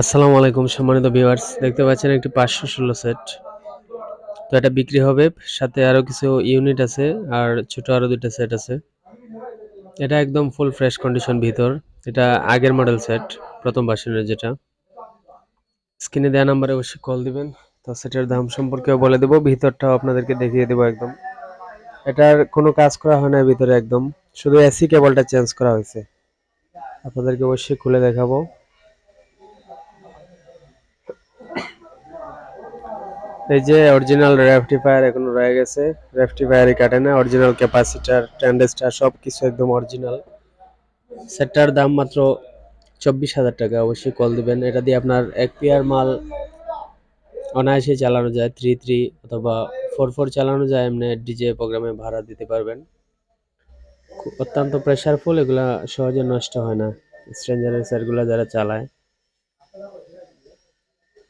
আসসালামু আলাইকুম সম্মানিত ভিউয়ার্স, দেখতে পাচ্ছেন একটি পাঁচশো ষোলো সেট। তো এটা বিক্রি হবে, সাথে আরও কিছু ইউনিট আছে, আর ছোট আরও দুইটা সেট আছে। এটা একদম ফুল ফ্রেশ কন্ডিশন ভিতর, এটা আগের মডেল সেট, প্রথম বাসনের যেটা। স্ক্রিনে দেওয়া নাম্বারে অবশ্যই কল দিবেন, তো সেটার দাম সম্পর্কেও বলে দেবো, ভিতরটাও আপনাদেরকে দেখিয়ে দেবো একদম। এটার কোনো কাজ করা হয় না ভিতরে একদম, শুধু এসি কেবলটা চেঞ্জ করা হয়েছে। আপনাদেরকে অবশ্যই খুলে দেখাবো। এই যে অরিজিনাল রেফটিফায়ার এখনও রয়ে গেছে। রেফটিফায়ারই কাটে না অরিজিনাল ক্যাপাসিটার ট্যান্ডেস্টার সব কিছু একদম অরিজিনাল সেটটার দাম মাত্র চব্বিশ হাজার টাকা, অবশ্যই কল দিবেন। এটা দিয়ে আপনার এক পেয়ার মাল অনায়াসে চালানো যায় থ্রি থ্রি অথবা ফোর ফোর চালানো যায়, এমনি ডিজে প্রোগ্রামে ভাড়া দিতে পারবেন। অত্যন্ত প্রেশারফুল এগুলা সহজে নষ্ট হয় না। স্ট্রেঞ্জারের সেটগুলো যারা চালায়।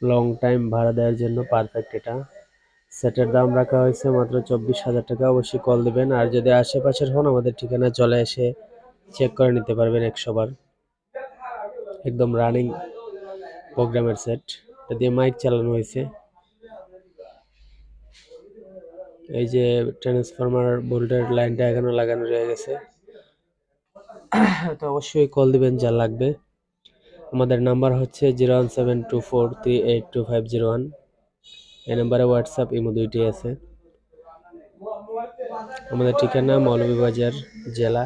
লং টাইম ভাড়া দেওয়ার জন্য পারফেক্ট এটা। সেটের দাম রাখা হয়েছে মাত্র চব্বিশ হাজার টাকা। অবশ্যই কল দেবেন। আর যদি আশেপাশের হন, আমাদের ঠিকানা চলে এসে চেক করে নিতে পারবেন একশো বার একদম রানিং প্রোগ্রামের সেট এটা দিয়ে মাইক চালানো হয়েছে। এই যে ট্রান্সফরমার ভোল্টের লাইনটা এখনও লাগানো রয়ে গেছে। তো অবশ্যই কল দিবেন, যা লাগবে। আমাদের নাম্বার হচ্ছে zero one seven two four three eight two five zero one. এই নাম্বারে হোয়াটসঅ্যাপ, ইমো দুইটি আছে। আমাদের ঠিকানা মৌলভীবাজার জেলা।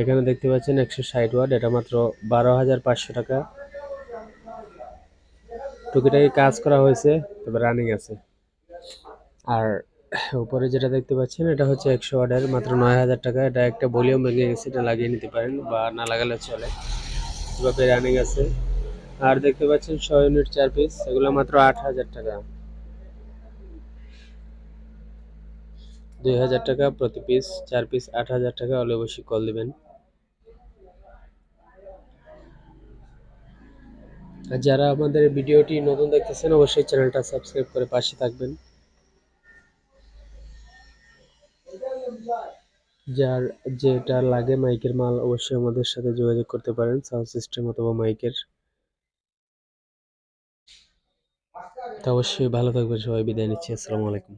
এখানে দেখতে পাচ্ছেন একশো ষাট ওয়াট এটা মাত্র বারো হাজার পাঁচশো টাকা। টুকিটাকি কাজ করা হয়েছে, তবে রানিং আছে। আর উপরে যেটা দেখতে পাচ্ছেন, এটা হচ্ছে একশো ওয়াটের মাত্র নয় হাজার টাকা। এটা একটা ভলিউম ভেঙে গেছে, এটা লাগিয়ে নিতে পারেন বা না লাগালে চলে। এভাবে রানিং আছে। আর দেখতে পাচ্ছেন ছয় ইউনিট চার পিস এগুলো মাত্র আট হাজার টাকা। দুই হাজার টাকা প্রতি পিস চার পিস আট হাজার টাকা, হলে অবশ্যই কল দিবেন। আর যারা আমাদের ভিডিওটি নতুন দেখতেছেন, অবশ্যই চ্যানেলটা সাবস্ক্রাইব করে পাশে থাকবেন। যার যেটা লাগে মাইকের মাল, অবশ্যই আমাদের সাথে যোগাযোগ করতে পারেন সাউন্ড সিস্টেম অথবা মাইকের। তো অবশ্যই ভালো থাকবেন, সবাই বিদায় নিচ্ছি, আসসালামু আলাইকুম।